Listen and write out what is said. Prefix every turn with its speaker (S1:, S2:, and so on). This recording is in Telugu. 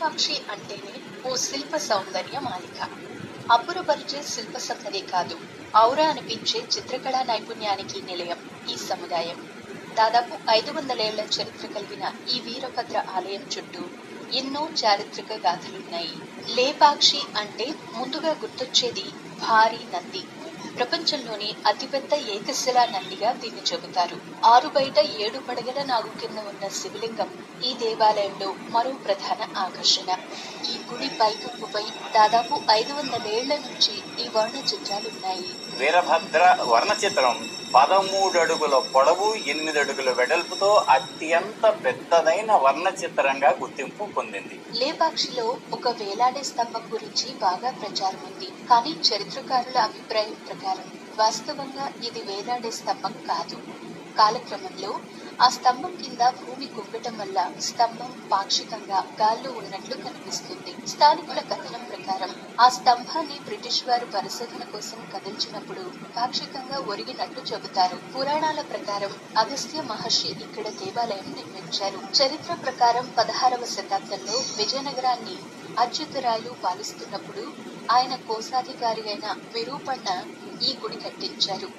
S1: లేపాక్షి అంటేనే ఓ శిల్ప సౌందర్య మాలిక. అబ్బురపరిచే శిల్ప సందరే కాదు. ఔరా అనిపించే చిత్రకళా నైపుణ్యానికి నిలయం ఈ సముదాయం. దాదాపు ఐదు వందలేళ్ళ చరిత్ర కలిగిన ఈ వీరభద్ర ఆలయం చుట్టూ ఎన్నో చారిత్రక గాథలున్నాయి. లేపాక్షి అంటే ముందుగా గుర్తొచ్చేది భారీ నంది. ప్రపంచంలోని అతిపెద్ద ఏకశిలా నందిగా దీన్ని చెబుతారు. ఆరు బయట ఏడు పడగల నాగు కింద ఉన్న శివలింగం ఈ దేవాలయంలో మరో ప్రధాన ఆకర్షణ. ఈ గుడి పైకప్పుపై దాదాపు ఐదు వందలేళ్ళ నుంచి ఈ వర్ణ చిత్రాలున్నాయి
S2: వీరభద్ర వర్ణ చిత్రం పదమూడు అడుగుల పొడవు ఎనిమిది అడుగుల వెడల్పుతో అత్యంత పెద్దదైన వర్ణ చిత్రంగా గుర్తింపు పొందింది.
S1: లేపాక్షిలో ఒక వేలాడే స్తంభం గురించి బాగా ప్రచారం ఉంది కానీ చరిత్రకారుల అభిప్రాయం ప్రకారం వాస్తవంగా ఇది వేలాడే స్తంభం కాదు. కాలక్రమంలో ఆ స్తంభం కింద భూమి కుంగటం వల్ల స్తంభం పాక్షికంగా గాల్లో ఉన్నట్లు కనిపిస్తుంది. స్థానికుల కథనం ప్రకారం ఆ స్తంభాన్ని బ్రిటిష్ వారు పరిశోధన కోసం కదిల్చినప్పుడు పాక్షికంగా ఒరిగినట్లు చెబుతారు. పురాణాల ప్రకారం అగస్త్య మహర్షి ఇక్కడ దేవాలయం నిర్మించారు. చరిత్ర ప్రకారం పదహారవ శతాబ్దంలో విజయనగరాన్ని అచ్యుతరాయలు పాలిస్తున్నప్పుడు ఆయన కోశాధికారి అయిన విరూపణ ఈ గుడి కట్టించారు.